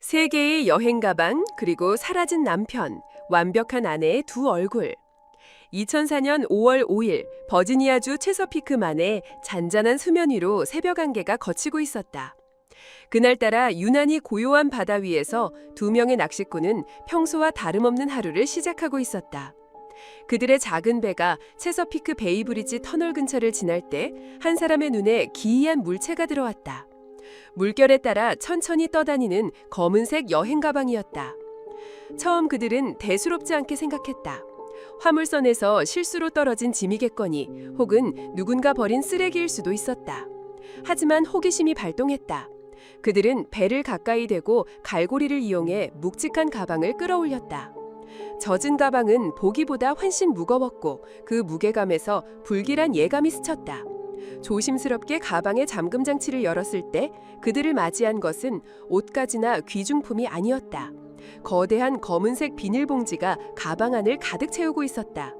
세계의 여행 가방, 그리고 사라진 남편, 완벽한 아내의 두 얼굴. 2004년 5월 5일 버지니아주 체서피크만에 잔잔한 수면 위로 새벽 안개가 걷히고 있었다. 그날따라 유난히 고요한 바다 위에서 두 명의 낚시꾼은 평소와 다름없는 하루를 시작하고 있었다. 그들의 작은 배가 체서피크 베이브리지 터널 근처를 지날 때 한 사람의 눈에 기이한 물체가 들어왔다. 물결에 따라 천천히 떠다니는 검은색 여행 가방이었다. 처음 그들은 대수롭지 않게 생각했다. 화물선에서 실수로 떨어진 짐이겠거니 혹은 누군가 버린 쓰레기일 수도 있었다. 하지만 호기심이 발동했다. 그들은 배를 가까이 대고 갈고리를 이용해 묵직한 가방을 끌어올렸다. 젖은 가방은 보기보다 훨씬 무거웠고 그 무게감에서 불길한 예감이 스쳤다. 조심스럽게 가방의 잠금 장치를 열었을 때 그들을 맞이한 것은 옷가지나 귀중품이 아니었다. 거대한 검은색 비닐봉지가 가방 안을 가득 채우고 있었다.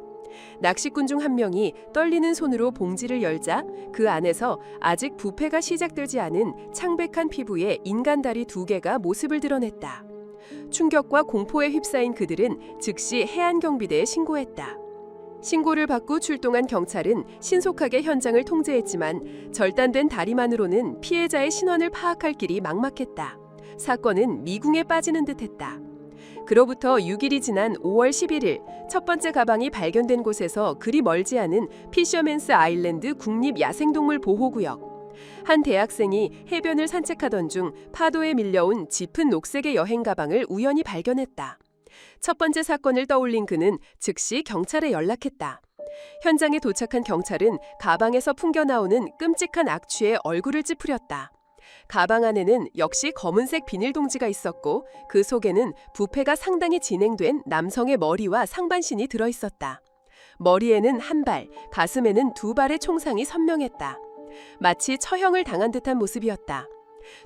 낚시꾼 중 한 명이 떨리는 손으로 봉지를 열자 그 안에서 아직 부패가 시작되지 않은 창백한 피부에 인간 다리 두 개가 모습을 드러냈다. 충격과 공포에 휩싸인 그들은 즉시 해안경비대에 신고했다. 신고를 받고 출동한 경찰은 신속하게 현장을 통제했지만 절단된 다리만으로는 피해자의 신원을 파악할 길이 막막했다. 사건은 미궁에 빠지는 듯했다. 그로부터 6일이 지난 5월 11일 첫 번째 가방이 발견된 곳에서 그리 멀지 않은 피셔맨스 아일랜드 국립 야생동물 보호구역. 한 대학생이 해변을 산책하던 중 파도에 밀려온 짙은 녹색의 여행 가방을 우연히 발견했다. 첫 번째 사건을 떠올린 그는 즉시 경찰에 연락했다. 현장에 도착한 경찰은 가방에서 풍겨 나오는 끔찍한 악취에 얼굴을 찌푸렸다. 가방 안에는 역시 검은색 비닐동지가 있었고 그 속에는 부패가 상당히 진행된 남성의 머리와 상반신이 들어 있었다. 머리에는 한 발, 가슴에는 두 발의 총상이 선명했다. 마치 처형을 당한 듯한 모습이었다.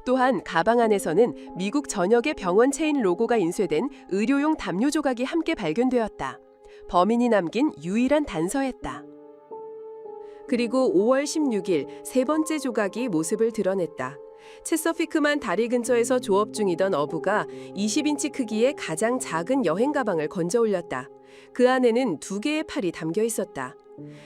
또한 가방 안에서는 미국 전역의 병원 체인 로고가 인쇄된 의료용 담요 조각이 함께 발견되었다. 범인이 남긴 유일한 단서였다. 그리고 5월 16일 세 번째 조각이 모습을 드러냈다. 체서피크만 다리 근처에서 조업 중이던 어부가 20인치 크기의 가장 작은 여행 가방을 건져 올렸다. 그 안에는 두 개의 팔이 담겨 있었다.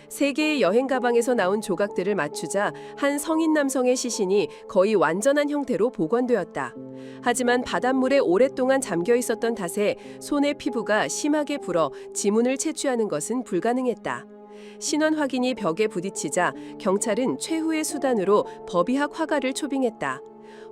세 개의 여행 가방에서 나온 조각들을 맞추자 한 성인 남성의 시신이 거의 완전한 형태로 복원되었다. 하지만 바닷물에 오랫동안 잠겨 있었던 탓에 손의 피부가 심하게 불어 지문을 채취하는 것은 불가능했다. 신원 확인이 벽에 부딪히자 경찰은 최후의 수단으로 법의학 화가를 초빙했다.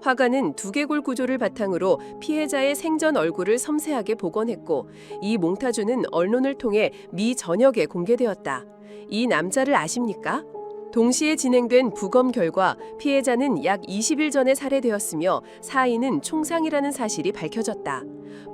화가는 두개골 구조를 바탕으로 피해자의 생전 얼굴을 섬세하게 복원했고 이 몽타주는 언론을 통해 미 전역에 공개되었다. 이 남자를 아십니까? 동시에 진행된 부검 결과 피해자는 약 20일 전에 살해되었으며 사인은 총상이라는 사실이 밝혀졌다.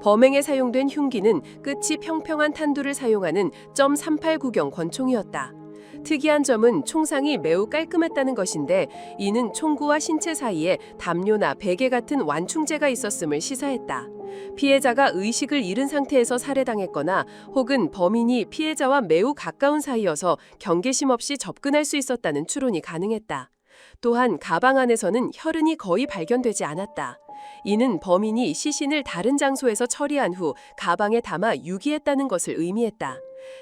범행에 사용된 흉기는 끝이 평평한 탄두를 사용하는 .389경 권총이었다. 특이한 점은 총상이 매우 깔끔했다는 것인데 이는 총구와 신체 사이에 담요나 베개 같은 완충제가 있었음을 시사했다. 피해자가 의식을 잃은 상태에서 살해당했거나 혹은 범인이 피해자와 매우 가까운 사이여서 경계심 없이 접근할 수 있었다는 추론이 가능했다. 또한 가방 안에서는 혈흔이 거의 발견되지 않았다. 이는 범인이 시신을 다른 장소에서 처리한 후 가방에 담아 유기했다는 것을 의미했다.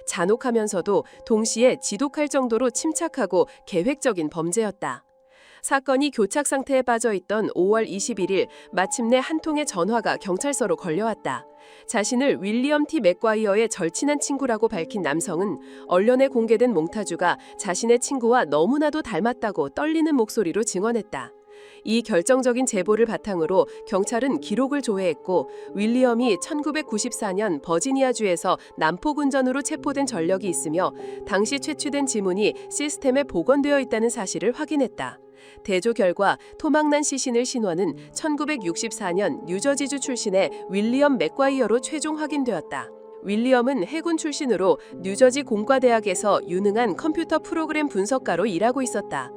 잔혹하면서도 동시에 지독할 정도로 침착하고 계획적인 범죄였다. 사건이 교착 상태에 빠져 있던 5월 21일 마침내 한 통의 전화가 경찰서로 걸려왔다. 자신을 윌리엄 티 맥과이어의 절친한 친구라고 밝힌 남성은 언론에 공개된 몽타주가 자신의 친구와 너무나도 닮았다고 떨리는 목소리로 증언했다. 이 결정적인 제보를 바탕으로 경찰은 기록을 조회했고 윌리엄이 1994년 버지니아주에서 남포군전으로 체포된 전력이 있으며 당시 채취된 지문이 시스템에 복원되어 있다는 사실을 확인했다. 대조 결과 토막난 시신을 신원은 1964년 뉴저지주 출신의 윌리엄 맥과이어로 최종 확인되었다. 윌리엄은 해군 출신으로 뉴저지 공과대학에서 유능한 컴퓨터 프로그램 분석가로 일하고 있었다.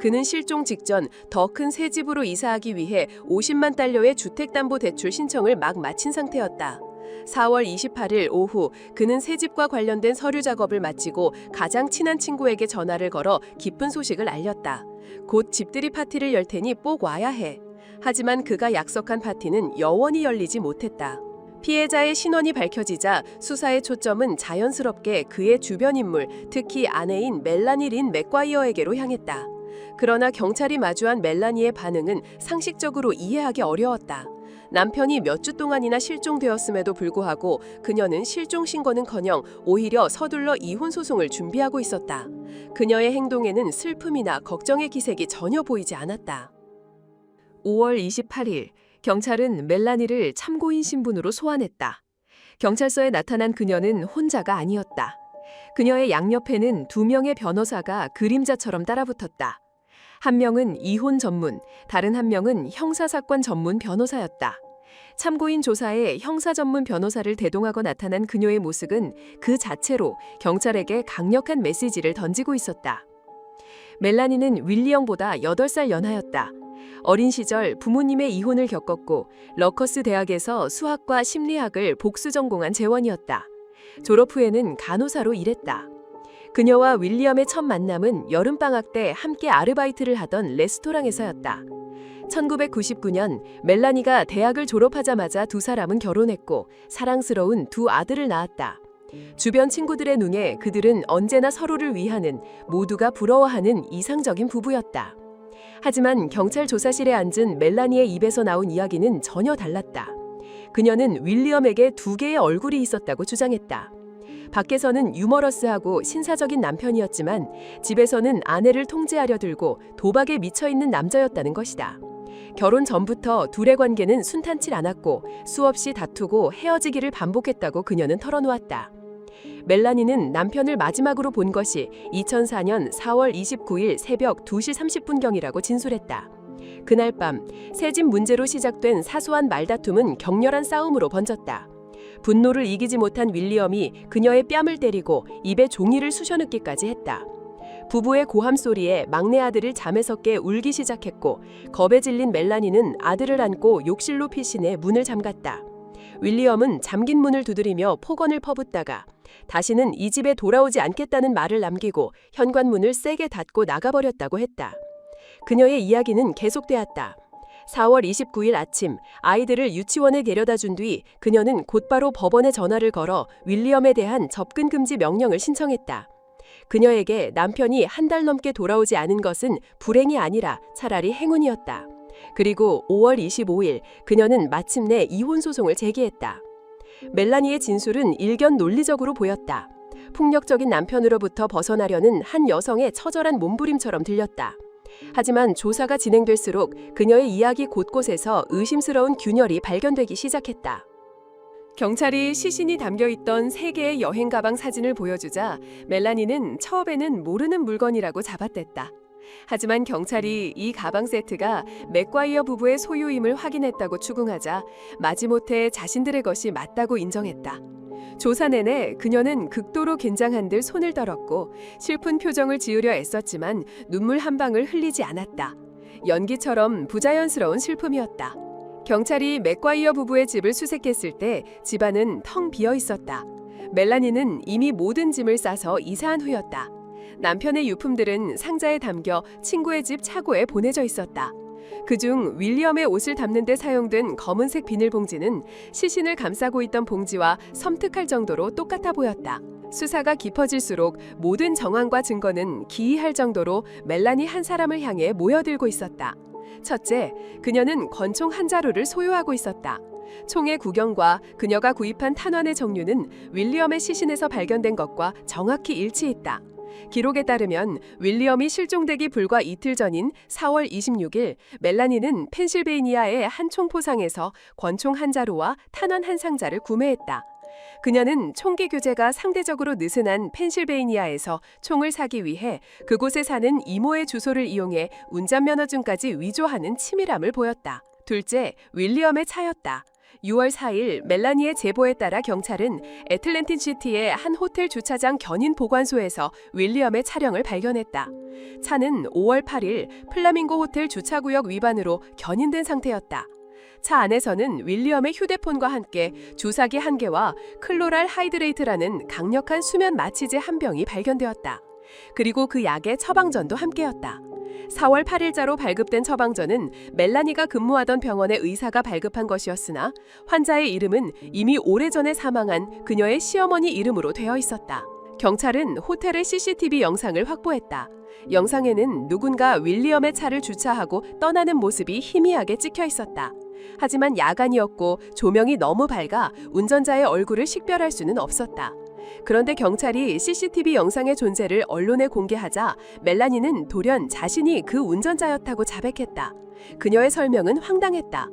그는 실종 직전 더 큰 새 집으로 이사하기 위해 50만 달러의 주택담보대출 신청을 막 마친 상태였다. 4월 28일 오후 그는 새 집과 관련된 서류 작업을 마치고 가장 친한 친구에게 전화를 걸어 기쁜 소식을 알렸다. 곧 집들이 파티를 열 테니 꼭 와야 해. 하지만 그가 약속한 파티는 영원히 열리지 못했다. 피해자의 신원이 밝혀지자 수사의 초점은 자연스럽게 그의 주변 인물, 특히 아내인 멜라니 린 맥과이어에게로 향했다. 그러나 경찰이 마주한 멜라니의 반응은 상식적으로 이해하기 어려웠다. 남편이 몇 주 동안이나 실종되었음에도 불구하고 그녀는 실종 신고는커녕 오히려 서둘러 이혼 소송을 준비하고 있었다. 그녀의 행동에는 슬픔이나 걱정의 기색이 전혀 보이지 않았다. 5월 28일 경찰은 멜라니를 참고인 신분으로 소환했다. 경찰서에 나타난 그녀는 혼자가 아니었다. 그녀의 양옆에는 두 명의 변호사가 그림자처럼 따라붙었다. 한 명은 이혼 전문, 다른 한 명은 형사사건 전문 변호사였다. 참고인 조사에 형사 전문 변호사를 대동하고 나타난 그녀의 모습은 그 자체로 경찰에게 강력한 메시지를 던지고 있었다. 멜라니는 윌리엄보다 8살 연하였다. 어린 시절 부모님의 이혼을 겪었고 러커스 대학에서 수학과 심리학을 복수 전공한 재원이었다. 졸업 후에는 간호사로 일했다. 그녀와 윌리엄의 첫 만남은 여름방학 때 함께 아르바이트를 하던 레스토랑에서였다. 1999년 멜라니가 대학을 졸업하자마자 두 사람은 결혼했고 사랑스러운 두 아들을 낳았다. 주변 친구들의 눈에 그들은 언제나 서로를 위하는 모두가 부러워하는 이상적인 부부였다. 하지만 경찰 조사실에 앉은 멜라니의 입에서 나온 이야기는 전혀 달랐다. 그녀는 윌리엄에게 두 개의 얼굴이 있었다고 주장했다. 밖에서는 유머러스하고 신사적인 남편이었지만 집에서는 아내를 통제하려 들고 도박에 미쳐 있는 남자였다는 것이다. 결혼 전부터 둘의 관계는 순탄치 않았고 수없이 다투고 헤어지기를 반복했다고 그녀는 털어놓았다. 멜라니는 남편을 마지막으로 본 것이 2004년 4월 29일 새벽 2시 30분경이라고 진술했다. 그날 밤 새집 문제로 시작된 사소한 말다툼은 격렬한 싸움으로 번졌다. 분노를 이기지 못한 윌리엄이 그녀의 뺨을 때리고 입에 종이를 쑤셔넣기까지 했다. 부부의 고함 소리에 막내 아들을 잠에서 깨 울기 시작했고 겁에 질린 멜라니는 아들을 안고 욕실로 피신해 문을 잠갔다. 윌리엄은 잠긴 문을 두드리며 폭언을 퍼붓다가 다시는 이 집에 돌아오지 않겠다는 말을 남기고 현관문을 세게 닫고 나가버렸다고 했다. 그녀의 이야기는 계속되었다. 4월 29일 아침 아이들을 유치원에 데려다 준 뒤 그녀는 곧바로 법원에 전화를 걸어 윌리엄에 대한 접근 금지 명령을 신청했다. 그녀에게 남편이 한 달 넘게 돌아오지 않은 것은 불행이 아니라 차라리 행운이었다. 그리고 5월 25일 그녀는 마침내 이혼 소송을 제기했다. 멜라니의 진술은 일견 논리적으로 보였다. 폭력적인 남편으로부터 벗어나려는 한 여성의 처절한 몸부림처럼 들렸다. 하지만 조사가 진행될수록 그녀의 이야기 곳곳에서 의심스러운 균열이 발견되기 시작했다. 경찰이 시신이 담겨 있던 세 개의 여행 가방 사진을 보여주자 멜라니는 처음에는 모르는 물건이라고 잡아댔다. 하지만 경찰이 이 가방 세트가 맥과이어 부부의 소유임을 확인했다고 추궁하자 마지못해 자신들의 것이 맞다고 인정했다. 조사 내내 그녀는 극도로 긴장한 듯 손을 떨었고 슬픈 표정을 지으려 애썼지만 눈물 한 방울 흘리지 않았다. 연기처럼 부자연스러운 슬픔이었다. 경찰이 맥과이어 부부의 집을 수색했을 때 집안은 텅 비어 있었다. 멜라니는 이미 모든 짐을 싸서 이사한 후였다. 남편의 유품들은 상자에 담겨 친구의 집 차고에 보내져 있었다. 그중 윌리엄의 옷을 담는 데 사용된 검은색 비닐봉지는 시신을 감싸고 있던 봉지와 섬뜩할 정도로 똑같아 보였다. 수사가 깊어질수록 모든 정황과 증거는 기이할 정도로 멜라니 한 사람을 향해 모여들고 있었다. 첫째, 그녀는 권총 한 자루를 소유하고 있었다. 총의 구경과 그녀가 구입한 탄환의 종류는 윌리엄의 시신에서 발견된 것과 정확히 일치했다. 기록에 따르면 윌리엄이 실종되기 불과 이틀 전인 4월 26일 멜라니는 펜실베이니아의 한 총포상에서 권총 한 자루와 탄환 한 상자를 구매했다. 그녀는 총기 규제가 상대적으로 느슨한 펜실베이니아에서 총을 사기 위해 그곳에 사는 이모의 주소를 이용해 운전면허증까지 위조하는 치밀함을 보였다. 둘째, 윌리엄의 차였다. 6월 4일 멜라니의 제보에 따라 경찰은 애틀랜틴 시티의 한 호텔 주차장 견인 보관소에서 윌리엄의 차량을 발견했다. 차는 5월 8일 플라밍고 호텔 주차구역 위반으로 견인된 상태였다. 차 안에서는 윌리엄의 휴대폰과 함께 주사기 한 개와 클로랄 하이드레이트라는 강력한 수면 마취제 한 병이 발견되었다. 그리고 그 약의 처방전도 함께였다. 4월 8일자로 발급된 처방전은 멜라니가 근무하던 병원의 의사가 발급한 것이었으나 환자의 이름은 이미 오래전에 사망한 그녀의 시어머니 이름으로 되어 있었다. 경찰은 호텔의 CCTV 영상을 확보했다. 영상에는 누군가 윌리엄의 차를 주차하고 떠나는 모습이 희미하게 찍혀 있었다. 하지만 야간이었고 조명이 너무 밝아 운전자의 얼굴을 식별할 수는 없었다. 그런데 경찰이 CCTV 영상의 존재를 언론에 공개하자 멜라니는 돌연 자신이 그 운전자였다고 자백했다. 그녀의 설명은 황당했다.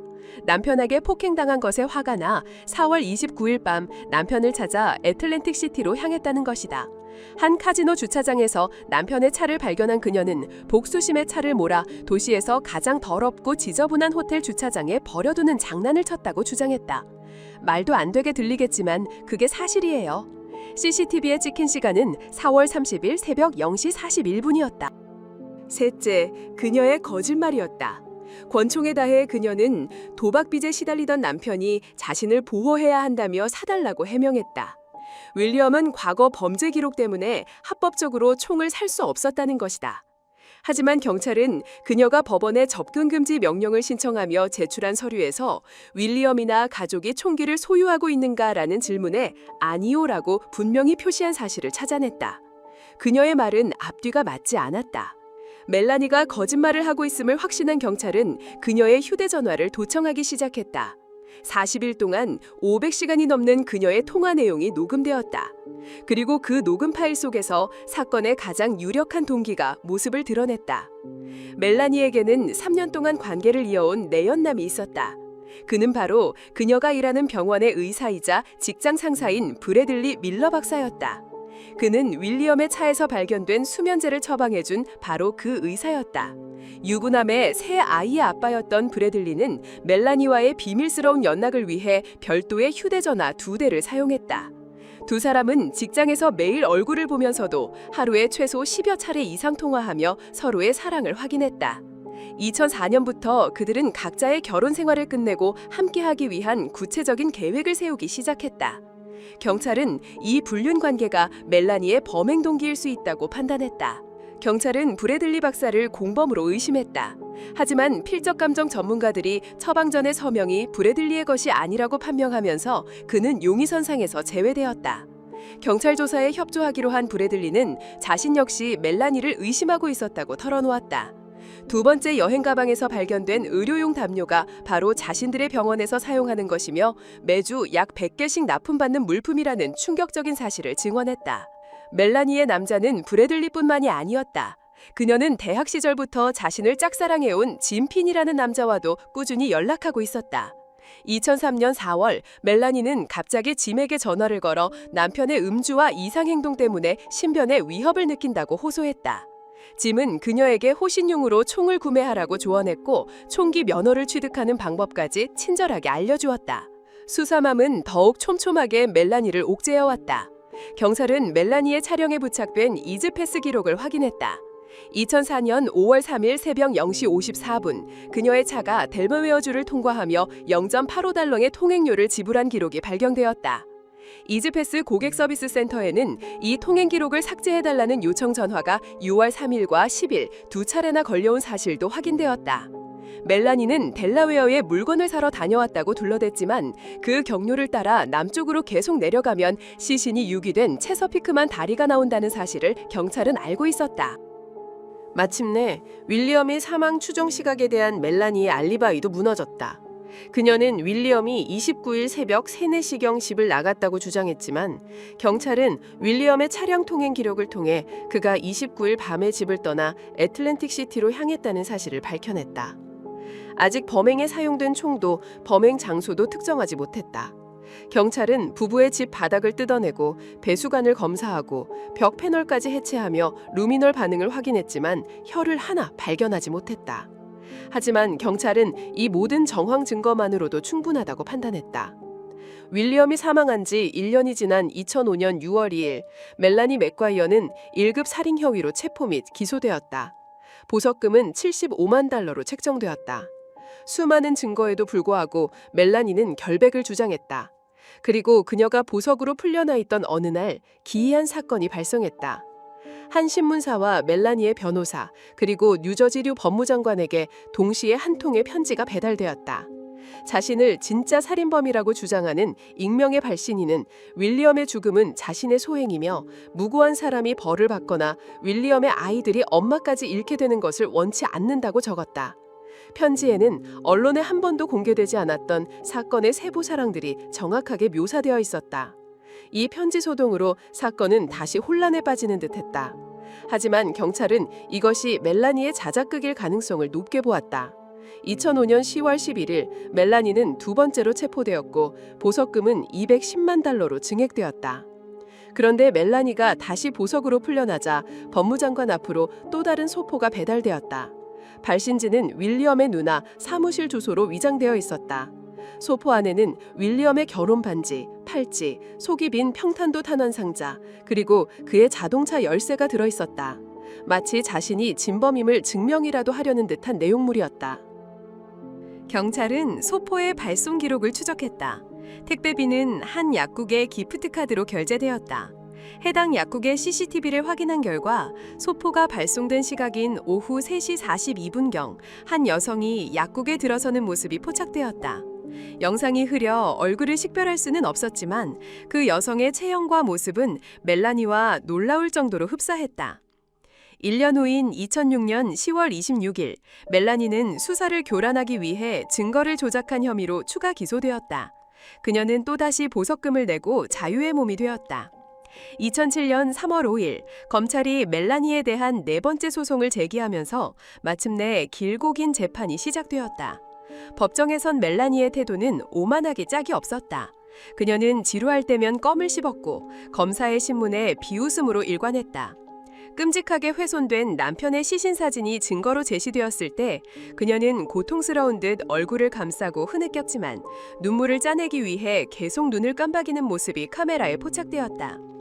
남편에게 폭행당한 것에 화가 나 4월 29일 밤 남편을 찾아 애틀랜틱 시티로 향했다는 것이다. 한 카지노 주차장에서 남편의 차를 발견한 그녀는 복수심에 차를 몰아 도시에서 가장 더럽고 지저분한 호텔 주차장에 버려두는 장난을 쳤다고 주장했다. 말도 안 되게 들리겠지만 그게 사실이에요. CCTV에 찍힌 시간은 4월 30일 새벽 0시 41분이었다. 셋째, 그녀의 거짓말이었다. 권총에 다해 그녀는 도박빚에 시달리던 남편이 자신을 보호해야 한다며 사달라고 해명했다. 윌리엄은 과거 범죄 기록 때문에 합법적으로 총을 살 수 없었다는 것이다. 하지만 경찰은 그녀가 법원에 접근 금지 명령을 신청하며 제출한 서류에서 윌리엄이나 가족이 총기를 소유하고 있는가라는 질문에 아니오라고 분명히 표시한 사실을 찾아냈다. 그녀의 말은 앞뒤가 맞지 않았다. 멜라니가 거짓말을 하고 있음을 확신한 경찰은 그녀의 휴대전화를 도청하기 시작했다. 40일 동안 500시간이 넘는 그녀의 통화 내용이 녹음되었다. 그리고 그 녹음 파일 속에서 사건의 가장 유력한 동기가 모습을 드러냈다. 멜라니에게는 3년 동안 관계를 이어온 내연남이 있었다. 그는 바로 그녀가 일하는 병원의 의사이자 직장 상사인 브래들리 밀러 박사였다. 그는 윌리엄의 차에서 발견된 수면제를 처방해준 바로 그 의사였다. 유부남의 새 아이의 아빠였던 브래들리는 멜라니와의 비밀스러운 연락을 위해 별도의 휴대전화 두 대를 사용했다. 두 사람은 직장에서 매일 얼굴을 보면서도 하루에 최소 10여 차례 이상 통화하며 서로의 사랑을 확인했다. 2004년부터 그들은 각자의 결혼 생활을 끝내고 함께하기 위한 구체적인 계획을 세우기 시작했다. 경찰은 이 불륜 관계가 멜라니의 범행 동기일 수 있다고 판단했다. 경찰은 브래들리 박사를 공범으로 의심했다. 하지만 필적 감정 전문가들이 처방전의 서명이 브래들리의 것이 아니라고 판명하면서 그는 용의 선상에서 제외되었다. 경찰 조사에 협조하기로 한 브래들리는 자신 역시 멜라니를 의심하고 있었다고 털어놓았다. 두 번째 여행 가방에서 발견된 의료용 담요가 바로 자신들의 병원에서 사용하는 것이며 매주 약 100개씩 납품받는 물품이라는 충격적인 사실을 증언했다. 멜라니의 남자는 브래들리뿐만이 아니었다. 그녀는 대학 시절부터 자신을 짝사랑해온 짐핀이라는 남자와도 꾸준히 연락하고 있었다. 2003년 4월 멜라니는 갑자기 짐에게 전화를 걸어 남편의 음주와 이상 행동 때문에 신변에 위협을 느낀다고 호소했다. 짐은 그녀에게 호신용으로 총을 구매하라고 조언했고 총기 면허를 취득하는 방법까지 친절하게 알려주었다. 수사맘은 더욱 촘촘하게 멜라니를 옥죄어왔다. 경찰은 멜라니의 차량에 부착된 이즈패스 기록을 확인했다. 2004년 5월 3일 새벽 0시 54분 그녀의 차가 델머웨어주를 통과하며 0.85달러의 통행료를 지불한 기록이 발견되었다. 이즈패스 고객 서비스 센터에는 이 통행 기록을 삭제해달라는 요청 전화가 6월 3일과 10일 두 차례나 걸려온 사실도 확인되었다. 멜라니는 델라웨어에 물건을 사러 다녀왔다고 둘러댔지만 그 경로를 따라 남쪽으로 계속 내려가면 시신이 유기된 체서피크만 다리가 나온다는 사실을 경찰은 알고 있었다. 마침내 윌리엄의 사망 추정 시각에 대한 멜라니의 알리바이도 무너졌다. 그녀는 윌리엄이 29일 새벽 3, 4시경 집을 나갔다고 주장했지만 경찰은 윌리엄의 차량 통행 기록을 통해 그가 29일 밤에 집을 떠나 애틀랜틱 시티로 향했다는 사실을 밝혀냈다. 아직 범행에 사용된 총도 범행 장소도 특정하지 못했다. 경찰은 부부의 집 바닥을 뜯어내고 배수관을 검사하고 벽 패널까지 해체하며 루미놀 반응을 확인했지만 혀를 하나 발견하지 못했다. 하지만 경찰은 이 모든 정황 증거만으로도 충분하다고 판단했다. 윌리엄이 사망한 지 1년이 지난 2005년 6월 2일 멜라니 맥과이어는 1급 살인 혐의로 체포 및 기소되었다. 보석금은 75만 달러로 책정되었다. 수많은 증거에도 불구하고 멜라니는 결백을 주장했다. 그리고 그녀가 보석으로 풀려나 있던 어느 날 기이한 사건이 발생했다. 한 신문사와 멜라니의 변호사, 그리고 뉴저지류 법무장관에게 동시에 한 통의 편지가 배달되었다. 자신을 진짜 살인범이라고 주장하는 익명의 발신인은 윌리엄의 죽음은 자신의 소행이며 무고한 사람이 벌을 받거나 윌리엄의 아이들이 엄마까지 잃게 되는 것을 원치 않는다고 적었다. 편지에는 언론에 한 번도 공개되지 않았던 사건의 세부 사항들이 정확하게 묘사되어 있었다. 이 편지 소동으로 사건은 다시 혼란에 빠지는 듯했다. 하지만 경찰은 이것이 멜라니의 자작극일 가능성을 높게 보았다. 2005년 10월 11일 멜라니는 두 번째로 체포되었고 보석금은 210만 달러로 증액되었다. 그런데 멜라니가 다시 보석으로 풀려나자 법무장관 앞으로 또 다른 소포가 배달되었다. 발신지는 윌리엄의 누나 사무실 주소로 위장되어 있었다. 소포 안에는 윌리엄의 결혼 반지, 팔찌, 속이 빈 평탄도 탄환 상자, 그리고 그의 자동차 열쇠가 들어 있었다. 마치 자신이 진범임을 증명이라도 하려는 듯한 내용물이었다. 경찰은 소포의 발송 기록을 추적했다. 택배비는 한 약국의 기프트 카드로 결제되었다. 해당 약국의 CCTV를 확인한 결과 소포가 발송된 시각인 오후 3시 42분경 한 여성이 약국에 들어서는 모습이 포착되었다. 영상이 흐려 얼굴을 식별할 수는 없었지만 그 여성의 체형과 모습은 멜라니와 놀라울 정도로 흡사했다. 1년 후인 2006년 10월 26일 멜라니는 수사를 교란하기 위해 증거를 조작한 혐의로 추가 기소되었다. 그녀는 또다시 보석금을 내고 자유의 몸이 되었다. 2007년 3월 5일 검찰이 멜라니에 대한 네 번째 소송을 제기하면서 마침내 길고 긴 재판이 시작되었다. 법정에선 멜라니의 태도는 오만하기 짝이 없었다. 그녀는 지루할 때면 껌을 씹었고 검사의 신문에 비웃음으로 일관했다. 끔찍하게 훼손된 남편의 시신 사진이 증거로 제시되었을 때 그녀는 고통스러운 듯 얼굴을 감싸고 흐느꼈지만 눈물을 짜내기 위해 계속 눈을 깜박이는 모습이 카메라에 포착되었다.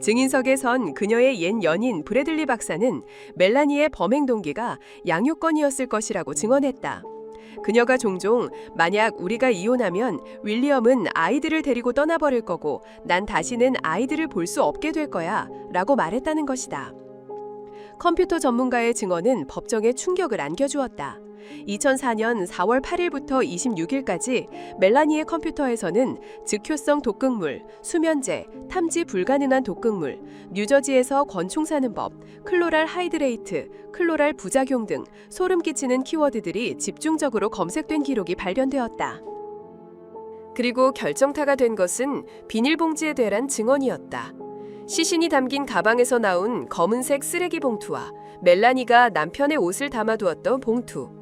증인석에 선 그녀의 옛 연인 브래들리 박사는 멜라니의 범행 동기가 양육권이었을 것이라고 증언했다. 그녀가 종종 만약 우리가 이혼하면 윌리엄은 아이들을 데리고 떠나버릴 거고 난 다시는 아이들을 볼 수 없게 될 거야 라고 말했다는 것이다. 컴퓨터 전문가의 증언은 법정에 충격을 안겨주었다. 2004년 4월 8일부터 26일까지 멜라니의 컴퓨터에서는 즉효성 독극물, 수면제, 탐지 불가능한 독극물, 뉴저지에서 권총 사는 법, 클로랄 하이드레이트, 클로랄 부작용 등 소름 끼치는 키워드들이 집중적으로 검색된 기록이 발견되었다. 그리고 결정타가 된 것은 비닐봉지에 대한 증언이었다. 시신이 담긴 가방에서 나온 검은색 쓰레기 봉투와 멜라니가 남편의 옷을 담아두었던 봉투.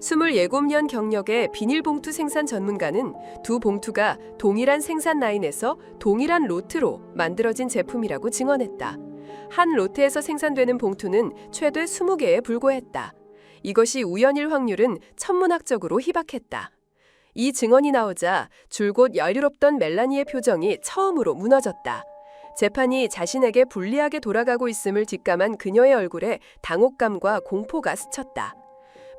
27년 경력의 비닐봉투 생산 전문가는 두 봉투가 동일한 생산 라인에서 동일한 로트로 만들어진 제품이라고 증언했다. 한 로트에서 생산되는 봉투는 최대 20개에 불과했다. 이것이 우연일 확률은 천문학적으로 희박했다. 이 증언이 나오자 줄곧 여유롭던 멜라니의 표정이 처음으로 무너졌다. 재판이 자신에게 불리하게 돌아가고 있음을 직감한 그녀의 얼굴에 당혹감과 공포가 스쳤다.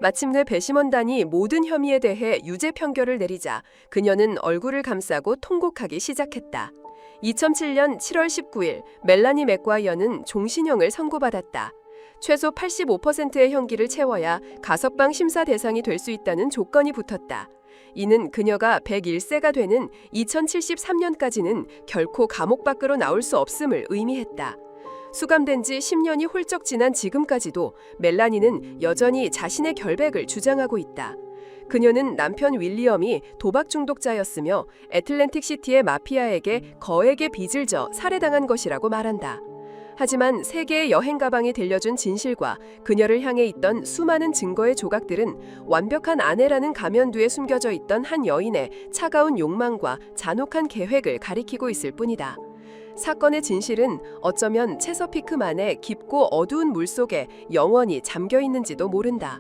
마침내 배심원단이 모든 혐의에 대해 유죄 판결을 내리자 그녀는 얼굴을 감싸고 통곡하기 시작했다. 2007년 7월 19일 멜라니 맥과이어는 종신형을 선고받았다. 최소 85%의 형기를 채워야 가석방 심사 대상이 될 수 있다는 조건이 붙었다. 이는 그녀가 101세가 되는 2073년까지는 결코 감옥 밖으로 나올 수 없음을 의미했다. 수감된 지 10년이 훌쩍 지난 지금까지도 멜라니는 여전히 자신의 결백을 주장하고 있다. 그녀는 남편 윌리엄이 도박 중독자였으며 애틀랜틱 시티의 마피아에게 거액의 빚을 져 살해당한 것이라고 말한다. 하지만 세계의 여행 가방이 들려준 진실과 그녀를 향해 있던 수많은 증거의 조각들은 완벽한 아내라는 가면 뒤에 숨겨져 있던 한 여인의 차가운 욕망과 잔혹한 계획을 가리키고 있을 뿐이다. 사건의 진실은 어쩌면 체서피크만의 깊고 어두운 물 속에 영원히 잠겨 있는지도 모른다.